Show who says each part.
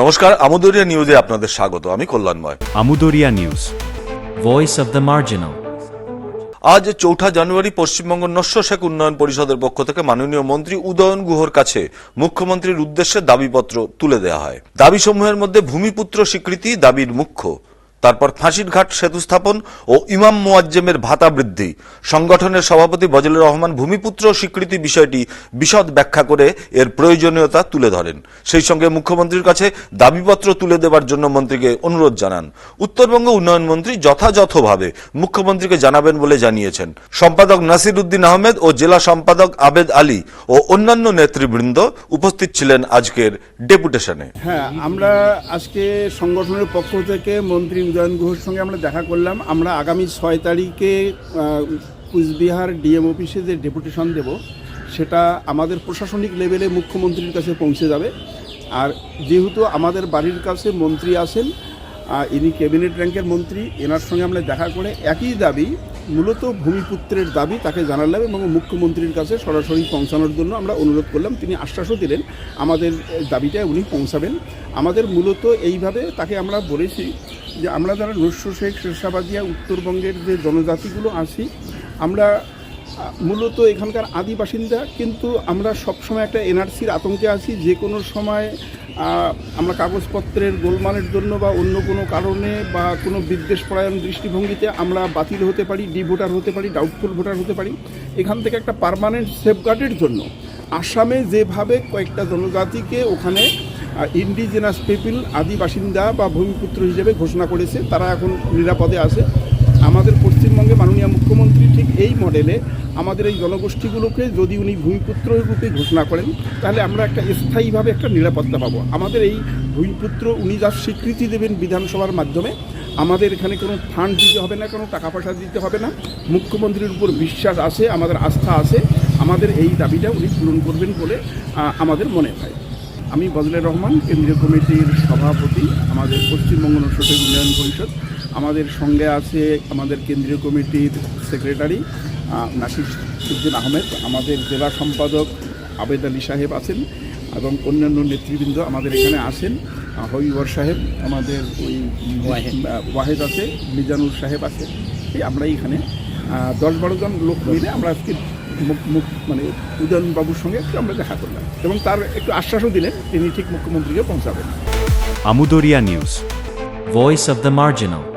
Speaker 1: নমস্কার আমুদরিয়া নিউজে আপনাদের স্বাগত। আমি Kalyanmoy.
Speaker 2: Amudoria news
Speaker 3: voice of the marginal
Speaker 1: আজ চৌঠা জানুয়ারি পশ্চিমবঙ্গ নস্য শেখ উন্নয়ন পরিষদের পক্ষ থেকে মাননীয় মন্ত্রী উদয়ন গুহর কাছে মুখ্যমন্ত্রীর উদ্দেশ্যে দাবিপত্র তুলে দেওয়া হয়। দাবিসমূহের মধ্যে ভূমিপুত্র স্বীকৃতি দাবির মুখ্য। তারপর ফাঁসির ঘাট সেতু স্থাপন ও ইমাম মোয়াজ্জেমের ভাতা বৃদ্ধি সংগঠনের সভাপতি বজলুর রহমান ভূমিপুত্র স্বীকৃতি বিষয়টি বিশদ ব্যাখ্যা করে এর প্রয়োজনীয়তা তুলে ধরেন। সেই সঙ্গে মুখ্যমন্ত্রীর কাছে দাবিপত্র তুলে দেওয়ার জন্য মন্ত্রীকে অনুরোধ জানান। উত্তরবঙ্গ উন্নয়ন মন্ত্রী যথাযথভাবে মুখ্যমন্ত্রীকে জানাবেন বলে জানিয়েছেন। সম্পাদক নাসির উদ্দিন আহমেদ ও জেলা সম্পাদক আবেদ আলী ও অন্যান্য নেতৃবৃন্দ উপস্থিত ছিলেন আজকের ডেপুটেশনে।
Speaker 4: হ্যাঁ আমরা আজকে সংগঠনের পক্ষ থেকে মন্ত্রী উদয়ন গুহর সঙ্গে আমরা দেখা করলাম। আমরা আগামী ছয় তারিখে কুচবিহার ডিএম অফিসে যে ডেপুটেশন দেব, সেটা আমাদের প্রশাসনিক লেভেলে মুখ্যমন্ত্রীর কাছে পৌঁছে যাবে। আর যেহেতু আমাদের বাড়ির কাছে মন্ত্রী আছেন ইনি ক্যাবিনেট র্যাঙ্কের মন্ত্রী, এনার সঙ্গে আমরা দেখা করে একই দাবি, মূলত ভূমিপুত্রের দাবি তাকে জানালাম এবং মুখ্যমন্ত্রীর কাছে সরাসরি পৌঁছানোর জন্য আমরা অনুরোধ করলাম। তিনি আশ্বাসও দিলেন, আমাদের দাবিটা উনি পৌঁছাবেন। আমাদের মূলত এইভাবে তাকে আমরা বলেছি যে আমরা যারা নস্য শেখ শেরশাবাদিয়া উত্তরবঙ্গের যে জনজাতিগুলো আছি, আমরা মূলত এখানকার আদি বাসিন্দা কিন্তু আমরা সবসময় একটা এনআরসির আতঙ্কে আছি। যে কোনো সময় আমরা কাগজপত্রের গোলমালের জন্য বা অন্য কোনো কারণে বা কোনো বিদ্বেষপরায়ণ দৃষ্টিভঙ্গিতে আমরা বাতিল হতে পারি ডি ভোটার হতে পারি ডাউটফুল ভোটার হতে পারি। এখান থেকে একটা পারমানেন্ট সেফগার্ডের জন্য আসামে যেভাবে কয়েকটা জনজাতিকে ওখানে ইন্ডিজিনাস পিপিল আদি বাসিন্দা বা ভূমিপুত্র হিসেবে ঘোষণা করেছে, তারা এখন নিরাপদে আছে। আমাদের পশ্চিমবঙ্গে মাননীয় মুখ্যমন্ত্রী ঠিক এই মডেলে আমাদের এই জনগোষ্ঠীগুলোকে যদি উনি ভূমিপুত্র রূপে ঘোষণা করেন, তাহলে আমরা একটা স্থায়ীভাবে একটা নিরাপত্তা পাবো। আমাদের এই ভূমিপুত্র উনি যার স্বীকৃতি দেবেন বিধানসভার মাধ্যমে, আমাদের এখানে কোনো ফান্ড দিতে হবে না, কোনো টাকা পয়সা দিতে হবে না। মুখ্যমন্ত্রীর উপর বিশ্বাস আছে, আমাদের আস্থা আছে, আমাদের এই দাবিটা উনি পূরণ করবেন বলে আমাদের মনে হয়। আমি বজলের রহমান, কেন্দ্রীয় কমিটির সভাপতি, আমাদের পশ্চিমবঙ্গ নৈশটেক উন্নয়ন পরিষদ, আমাদের সঙ্গে আছে আমাদের কেন্দ্রীয় কমিটির সেক্রেটারি আহ, নাসির উদ্দিন আহমেদ আমাদের জেলা সম্পাদক আবেদ আলী সাহেব আছেন এবং অন্যান্য নেতৃবৃন্দ আমাদের এখানে আছেন। আহ, সাহেব আমাদের ওই ওয়াহেদ। আছে মিজানুর সাহেব আছে। এই আমরা এখানে। দশ বারো জন লোক মিলে আমরা আজকে মুখ- মুখ মানে উদয়ন বাবুর সঙ্গে একটু আমরা দেখা করলাম এবং তার একটু আশ্বাসও দিলেন তিনি ঠিক মুখ্যমন্ত্রীকে পৌঁছাবেন।
Speaker 2: Amudoria news
Speaker 3: voice of the Marginal.